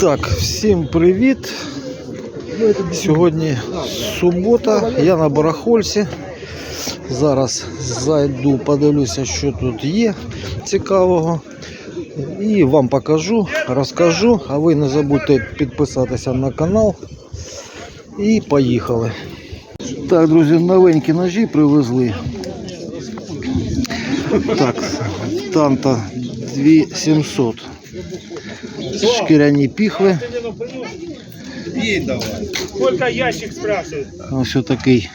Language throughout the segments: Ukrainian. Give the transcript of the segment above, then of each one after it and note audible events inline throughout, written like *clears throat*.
Так, всім привіт. Сьогодні субота, я на барахольці. Зараз зайду, подивлюся, що тут є цікавого. І вам покажу, розкажу. А ви не забудьте підписатися на канал. І поїхали. Так, друзі, новенькі ножі привезли. Так, танта 2700. Шкіряні піхви. Сколько ящик спрашивает? Ось такий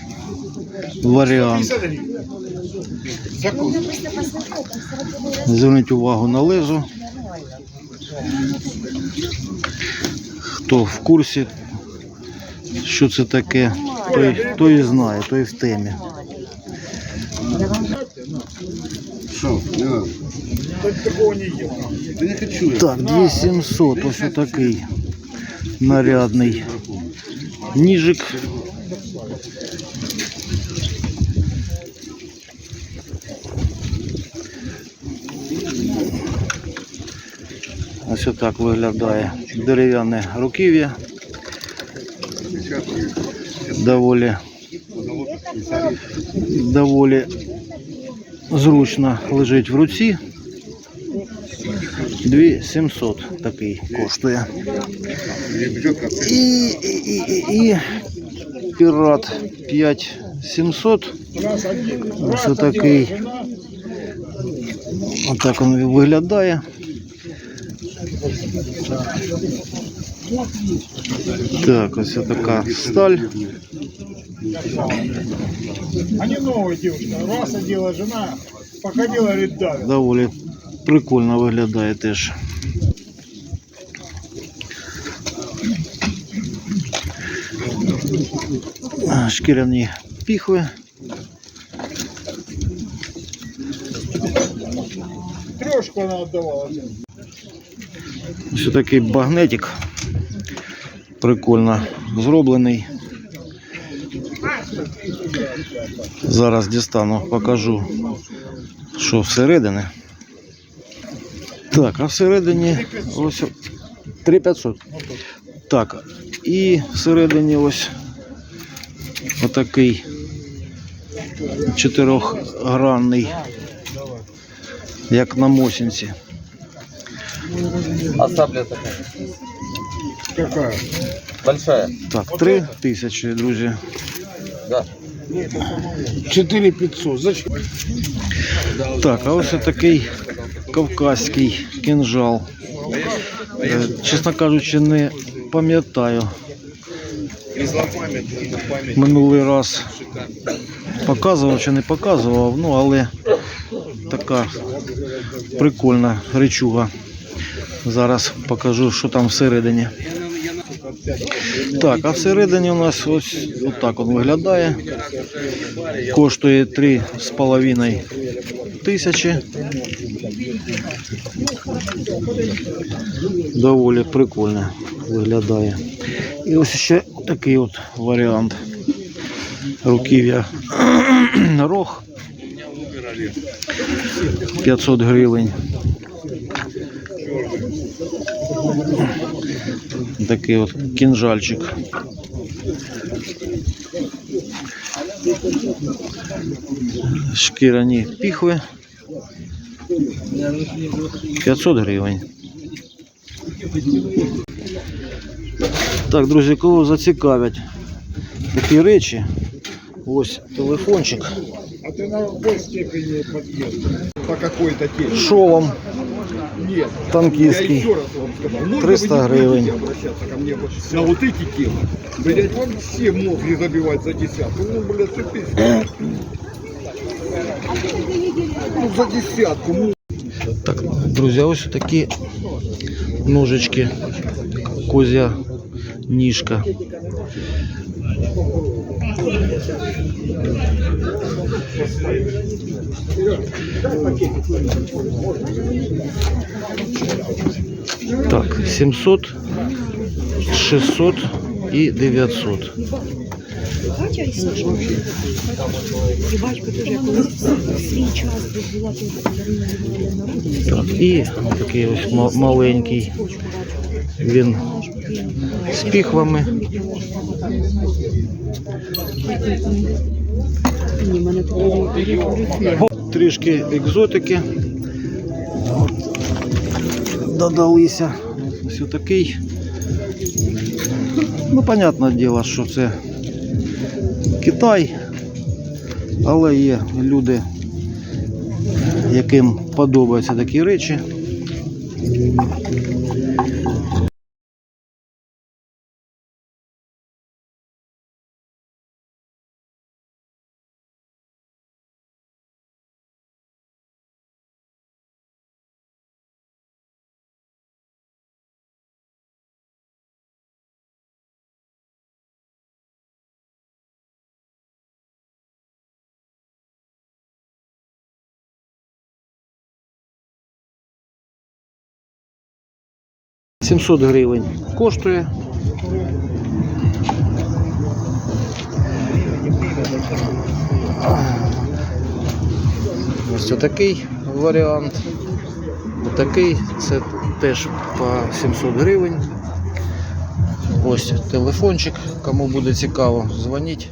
варіант. Зверніть увагу на лезо. Хто в курсі, що це таке, той, той і знає, той в темі. Что? Не надо. Такого не ел. Да не хочу я. Так, 2700, ось такий нарядний ніжик. Ось так виглядає дерев'яне руків'я. Доволі, доволі зручно лежить в руці. 2700 такий коштує. І, і, і, і пірат 5700. Ось такий. Отак він виглядає. Так, ось така сталь. Они новые девушка. Раз одела жена, походила, говорит, да. Доволі прикольно виглядає теж. Шкіряні піхви. Трешку она отдавала. Ось такий багнетик. Прикольно зроблений. Зараз дістану, покажу, що всередині. Так, а всередині ось 3500. Так, і всередині ось отакий чотирьохгранний, як на мосінці. А сабля такая? Какая? Большая? Так, три тисячі, друзі. Да. 4500. Зачем? Так, а ось такий кавказький кінжал. Е, Чесно кажучи, не пам'ятаю. Минулий раз показував чи не показував, ну але така прикольна речуга. Зараз покажу, що там всередині. Так, а всередині у нас ось отак он виглядає. Коштує 3,5 тисячі. Доволі прикольно виглядає. І ось ще такий от варіант. Руків'я *clears throat* рог 500 гривень. Такий от кінжальчик. Шкіряні піхви. 500 гривень. Так, друзі, кого зацікавлять такі речі. Ось телефончик. А ты на какой степени подъезд? По какой-то теме? Шолом Нет. Я танкістський. еще раз вам сказал, можно 300 вы не гривень. будете обращаться ко мне вот на вот эти темы? Блять, вам все мозги забивать за десятку. Ну, блядь, ты пиздец. Ну, за десятку. Ну, Так, друзі, ось такі ножички. Козя ніжка. Так, 700, 600 і 900. Катя і Саша. І батько теж колись в свій час була. Так, і такий ось маленький. Він з піхвами. Трішки екзотики. Додалися. Ось такий. Ну, понятне діло, що це Китай, але є люди, яким подобаються такі речі. – 700 гривень коштує. Ось такий варіант. Такий, це теж по 700 гривень. Ось телефончик, кому буде цікаво, дзвоніть.